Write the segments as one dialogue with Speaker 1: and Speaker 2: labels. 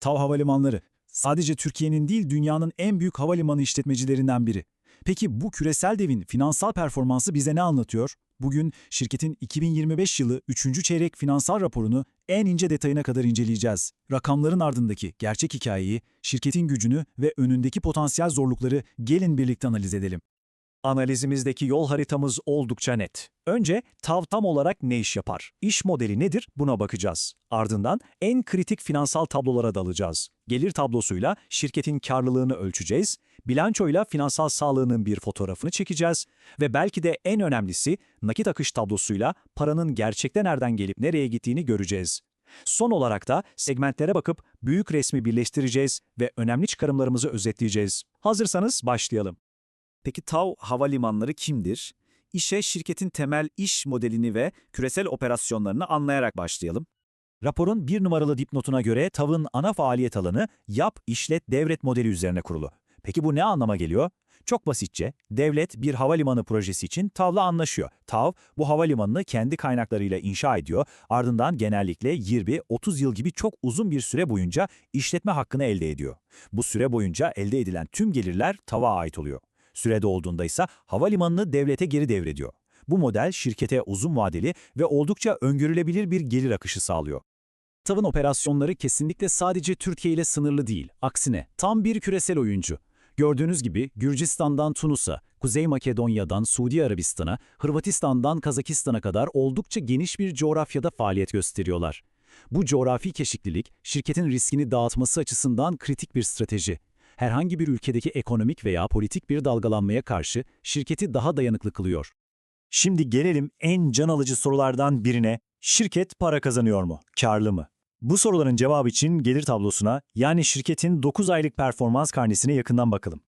Speaker 1: TAV Havalimanları sadece Türkiye'nin değil dünyanın en büyük havalimanı işletmecilerinden biri. Peki bu küresel devin finansal performansı bize ne anlatıyor? Bugün şirketin 2025 yılı 3. çeyrek finansal raporunu en ince detayına kadar inceleyeceğiz. Rakamların ardındaki gerçek hikayeyi, şirketin gücünü ve önündeki potansiyel zorlukları gelin birlikte analiz edelim.
Speaker 2: Analizimizdeki yol haritamız oldukça net. Önce TAV tam olarak ne iş yapar? İş modeli nedir? Buna bakacağız. Ardından en kritik finansal tablolara dalacağız. Gelir tablosuyla şirketin karlılığını ölçeceğiz, bilançoyla finansal sağlığının bir fotoğrafını çekeceğiz ve belki de en önemlisi nakit akış tablosuyla paranın gerçekten nereden gelip nereye gittiğini göreceğiz. Son olarak da segmentlere bakıp büyük resmi birleştireceğiz ve önemli çıkarımlarımızı özetleyeceğiz. Hazırsanız başlayalım. Peki TAV Havalimanları kimdir? İşe şirketin temel iş modelini ve küresel operasyonlarını anlayarak başlayalım. Raporun bir numaralı dipnotuna göre TAV'ın ana faaliyet alanı yap, işlet, devret modeli üzerine kurulu. Peki bu ne anlama geliyor? Çok basitçe, devlet bir havalimanı projesi için TAV'la anlaşıyor. TAV, bu havalimanını kendi kaynaklarıyla inşa ediyor, ardından genellikle 20-30 yıl gibi çok uzun bir süre boyunca işletme hakkını elde ediyor. Bu süre boyunca elde edilen tüm gelirler TAV'a ait oluyor. Sürede olduğunda ise havalimanını devlete geri devrediyor. Bu model şirkete uzun vadeli ve oldukça öngörülebilir bir gelir akışı sağlıyor. TAV'ın operasyonları kesinlikle sadece Türkiye ile sınırlı değil. Aksine tam bir küresel oyuncu. Gördüğünüz gibi Gürcistan'dan Tunus'a, Kuzey Makedonya'dan Suudi Arabistan'a, Hırvatistan'dan Kazakistan'a kadar oldukça geniş bir coğrafyada faaliyet gösteriyorlar. Bu coğrafi keşiklilik, şirketin riskini dağıtması açısından kritik bir strateji. Herhangi bir ülkedeki ekonomik veya politik bir dalgalanmaya karşı şirketi daha dayanıklı kılıyor. Şimdi gelelim en can alıcı sorulardan birine. Şirket para kazanıyor mu? Karlı mı? Bu soruların cevabı için gelir tablosuna yani şirketin 9 aylık performans karnesine yakından bakalım.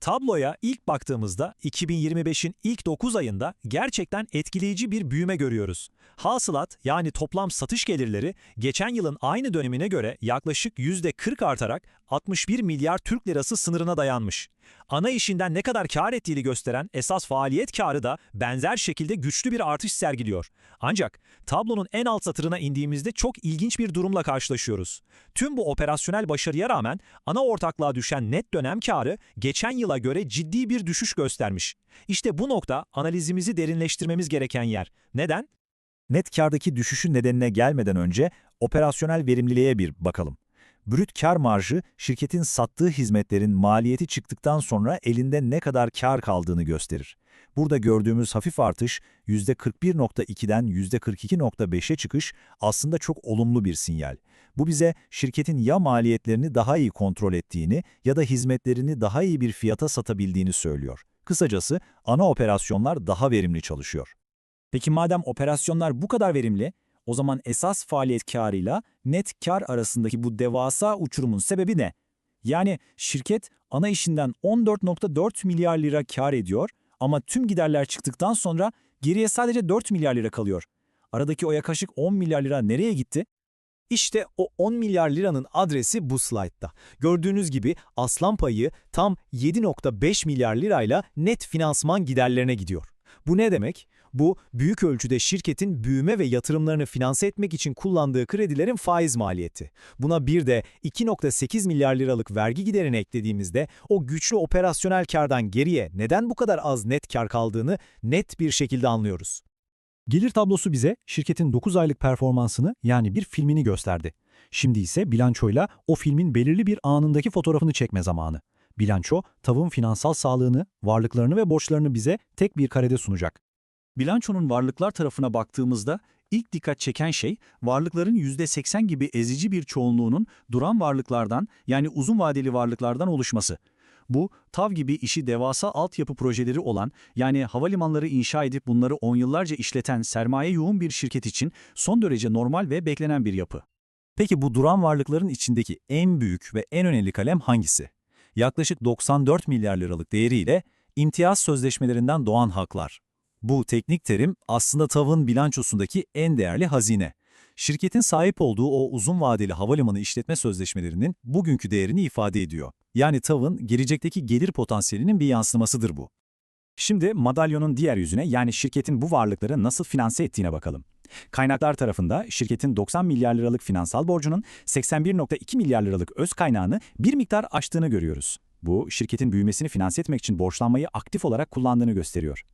Speaker 2: Tabloya ilk baktığımızda 2025'in ilk 9 ayında gerçekten etkileyici bir büyüme görüyoruz. Hasılat yani toplam satış gelirleri geçen yılın aynı dönemine göre yaklaşık %40 artarak 61 milyar Türk lirası sınırına dayanmış. Ana işinden ne kadar kar ettiğini gösteren esas faaliyet karı da benzer şekilde güçlü bir artış sergiliyor. Ancak tablonun en alt satırına indiğimizde çok ilginç bir durumla karşılaşıyoruz. Tüm bu operasyonel başarıya rağmen ana ortaklığa düşen net dönem karı geçen yıla göre ciddi bir düşüş göstermiş. İşte bu nokta analizimizi derinleştirmemiz gereken yer. Neden? Net kardaki düşüşün nedenine gelmeden önce operasyonel verimliliğe bir bakalım. Brüt kar marjı şirketin sattığı hizmetlerin maliyeti çıktıktan sonra elinde ne kadar kar kaldığını gösterir. Burada gördüğümüz hafif artış %41.2'den %42.5'e çıkış aslında çok olumlu bir sinyal. Bu bize şirketin ya maliyetlerini daha iyi kontrol ettiğini ya da hizmetlerini daha iyi bir fiyata satabildiğini söylüyor. Kısacası ana operasyonlar daha verimli çalışıyor. Peki madem operasyonlar bu kadar verimli, o zaman esas faaliyet karıyla net kar arasındaki bu devasa uçurumun sebebi ne? Yani şirket ana işinden 14.4 milyar lira kar ediyor ama tüm giderler çıktıktan sonra geriye sadece 4 milyar lira kalıyor. Aradaki o yaklaşık 10 milyar lira nereye gitti? İşte o 10 milyar liranın adresi bu slaytta. Gördüğünüz gibi aslan payı tam 7.5 milyar lirayla net finansman giderlerine gidiyor. Bu ne demek? Bu, büyük ölçüde şirketin büyüme ve yatırımlarını finanse etmek için kullandığı kredilerin faiz maliyeti. Buna bir de 2.8 milyar liralık vergi giderini eklediğimizde o güçlü operasyonel kardan geriye neden bu kadar az net kar kaldığını net bir şekilde anlıyoruz. Gelir tablosu bize şirketin 9 aylık performansını yani bir filmini gösterdi. Şimdi ise bilançoyla o filmin belirli bir anındaki fotoğrafını çekme zamanı. Bilanço, TAV'ın finansal sağlığını, varlıklarını ve borçlarını bize tek bir karede sunacak. Bilançonun varlıklar tarafına baktığımızda ilk dikkat çeken şey varlıkların %80 gibi ezici bir çoğunluğunun duran varlıklardan yani uzun vadeli varlıklardan oluşması. Bu, TAV gibi işi devasa altyapı projeleri olan yani havalimanları inşa edip bunları on yıllarca işleten sermaye yoğun bir şirket için son derece normal ve beklenen bir yapı. Peki bu duran varlıkların içindeki en büyük ve en önemli kalem hangisi? Yaklaşık 94 milyar liralık değeriyle imtiyaz sözleşmelerinden doğan haklar. Bu teknik terim aslında TAV'ın bilançosundaki en değerli hazine. Şirketin sahip olduğu o uzun vadeli havalimanı işletme sözleşmelerinin bugünkü değerini ifade ediyor. Yani TAV'ın gelecekteki gelir potansiyelinin bir yansımasıdır bu. Şimdi madalyonun diğer yüzüne yani şirketin bu varlıkları nasıl finanse ettiğine bakalım. Kaynaklar tarafında şirketin 90 milyar liralık finansal borcunun 81.2 milyar liralık öz kaynağını bir miktar aştığını görüyoruz. Bu şirketin büyümesini finanse etmek için borçlanmayı aktif olarak kullandığını gösteriyor.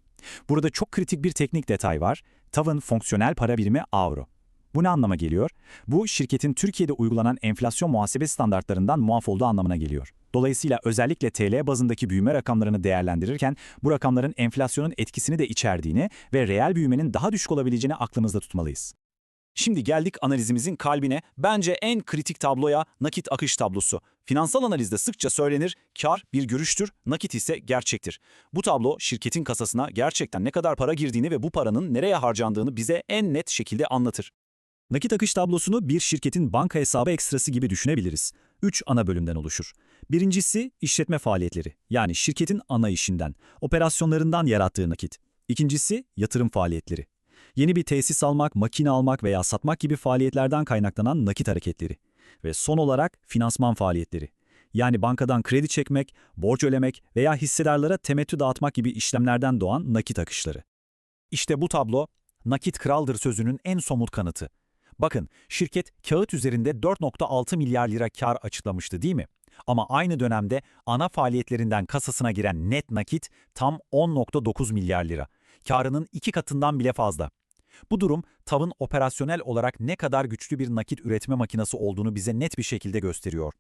Speaker 2: Burada çok kritik bir teknik detay var. TAV'ın fonksiyonel para birimi avro. Bu ne anlama geliyor? Bu şirketin Türkiye'de uygulanan enflasyon muhasebe standartlarından muaf olduğu anlamına geliyor. Dolayısıyla özellikle TL bazındaki büyüme rakamlarını değerlendirirken bu rakamların enflasyonun etkisini de içerdiğini ve reel büyümenin daha düşük olabileceğini aklımızda tutmalıyız. Şimdi geldik analizimizin kalbine. Bence en kritik tabloya nakit akış tablosu. Finansal analizde sıkça söylenir, kar bir görüştür, nakit ise gerçektir. Bu tablo şirketin kasasına gerçekten ne kadar para girdiğini ve bu paranın nereye harcandığını bize en net şekilde anlatır. Nakit akış tablosunu bir şirketin banka hesabı ekstrası gibi düşünebiliriz. Üç ana bölümden oluşur. Birincisi işletme faaliyetleri, yani şirketin ana işinden, operasyonlarından yarattığı nakit. İkincisi yatırım faaliyetleri. Yeni bir tesis almak, makine almak veya satmak gibi faaliyetlerden kaynaklanan nakit hareketleri. Ve son olarak finansman faaliyetleri. Yani bankadan kredi çekmek, borç ödemek veya hissedarlara temettü dağıtmak gibi işlemlerden doğan nakit akışları. İşte bu tablo, nakit kraldır sözünün en somut kanıtı. Bakın, şirket kağıt üzerinde 4.6 milyar lira kar açıklamıştı değil mi? Ama aynı dönemde ana faaliyetlerinden kasasına giren net nakit tam 10.9 milyar lira. Karının iki katından bile fazla. Bu durum TAV'ın operasyonel olarak ne kadar güçlü bir nakit üretme makinesi olduğunu bize net bir şekilde gösteriyor.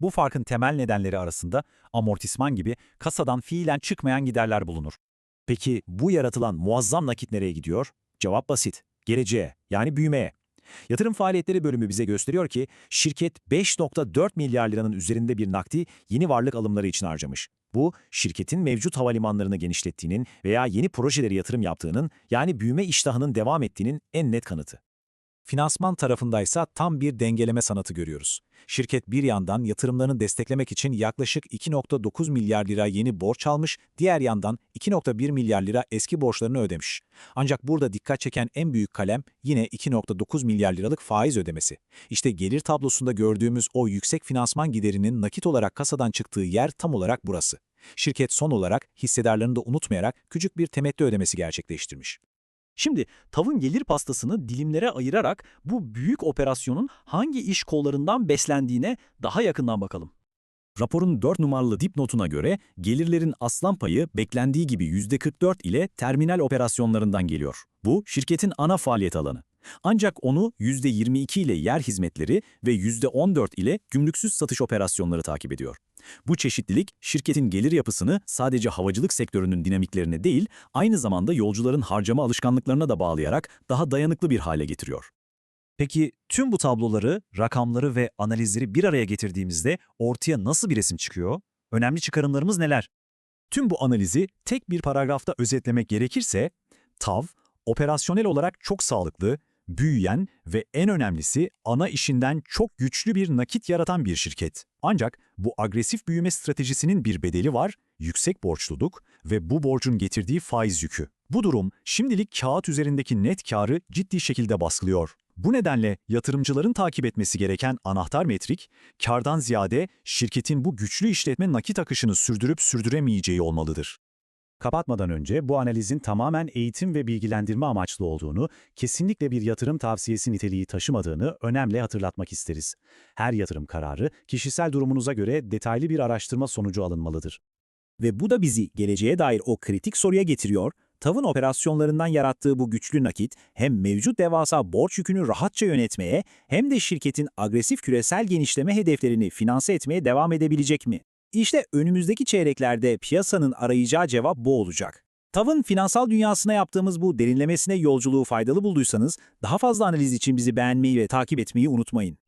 Speaker 2: Bu farkın temel nedenleri arasında amortisman gibi kasadan fiilen çıkmayan giderler bulunur. Peki bu yaratılan muazzam nakit nereye gidiyor? Cevap basit. Geleceğe, yani büyümeye. Yatırım faaliyetleri bölümü bize gösteriyor ki şirket 5.4 milyar liranın üzerinde bir nakdi yeni varlık alımları için harcamış. Bu, şirketin mevcut havalimanlarını genişlettiğinin veya yeni projeleri yatırım yaptığının, yani büyüme iştahının devam ettiğinin en net kanıtı. Finansman tarafındaysa tam bir dengeleme sanatı görüyoruz. Şirket bir yandan yatırımlarını desteklemek için yaklaşık 2.9 milyar lira yeni borç almış, diğer yandan 2.1 milyar lira eski borçlarını ödemiş. Ancak burada dikkat çeken en büyük kalem yine 2.9 milyar liralık faiz ödemesi. İşte gelir tablosunda gördüğümüz o yüksek finansman giderinin nakit olarak kasadan çıktığı yer tam olarak burası. Şirket son olarak hissedarlarını da unutmayarak küçük bir temettü ödemesi gerçekleştirmiş. Şimdi tavın gelir pastasını dilimlere ayırarak bu büyük operasyonun hangi iş kollarından beslendiğine daha yakından bakalım. Raporun 4 numaralı dipnotuna göre gelirlerin aslan payı beklendiği gibi %44 ile terminal operasyonlarından geliyor. Bu şirketin ana faaliyet alanı. Ancak onu %22 ile yer hizmetleri ve %14 ile gümrüksüz satış operasyonları takip ediyor. Bu çeşitlilik şirketin gelir yapısını sadece havacılık sektörünün dinamiklerine değil, aynı zamanda yolcuların harcama alışkanlıklarına da bağlayarak daha dayanıklı bir hale getiriyor. Peki tüm bu tabloları, rakamları ve analizleri bir araya getirdiğimizde ortaya nasıl bir resim çıkıyor? Önemli çıkarımlarımız neler? Tüm bu analizi tek bir paragrafta özetlemek gerekirse, TAV, operasyonel olarak çok sağlıklı, büyüyen ve en önemlisi ana işinden çok güçlü bir nakit yaratan bir şirket. Ancak bu agresif büyüme stratejisinin bir bedeli var, yüksek borçluluk ve bu borcun getirdiği faiz yükü. Bu durum şimdilik kağıt üzerindeki net karı ciddi şekilde baskılıyor. Bu nedenle yatırımcıların takip etmesi gereken anahtar metrik, kardan ziyade şirketin bu güçlü işletme nakit akışını sürdürüp sürdüremeyeceği olmalıdır. Kapatmadan önce bu analizin tamamen eğitim ve bilgilendirme amaçlı olduğunu, kesinlikle bir yatırım tavsiyesi niteliği taşımadığını önemli hatırlatmak isteriz. Her yatırım kararı kişisel durumunuza göre detaylı bir araştırma sonucu alınmalıdır.
Speaker 3: Ve bu da bizi geleceğe dair o kritik soruya getiriyor. TAV'ın operasyonlarından yarattığı bu güçlü nakit hem mevcut devasa borç yükünü rahatça yönetmeye hem de şirketin agresif küresel genişleme hedeflerini finanse etmeye devam edebilecek mi? İşte önümüzdeki çeyreklerde piyasanın arayacağı cevap bu olacak. TAV'ın finansal dünyasına yaptığımız bu derinlemesine yolculuğu faydalı bulduysanız daha fazla analiz için bizi beğenmeyi ve takip etmeyi unutmayın.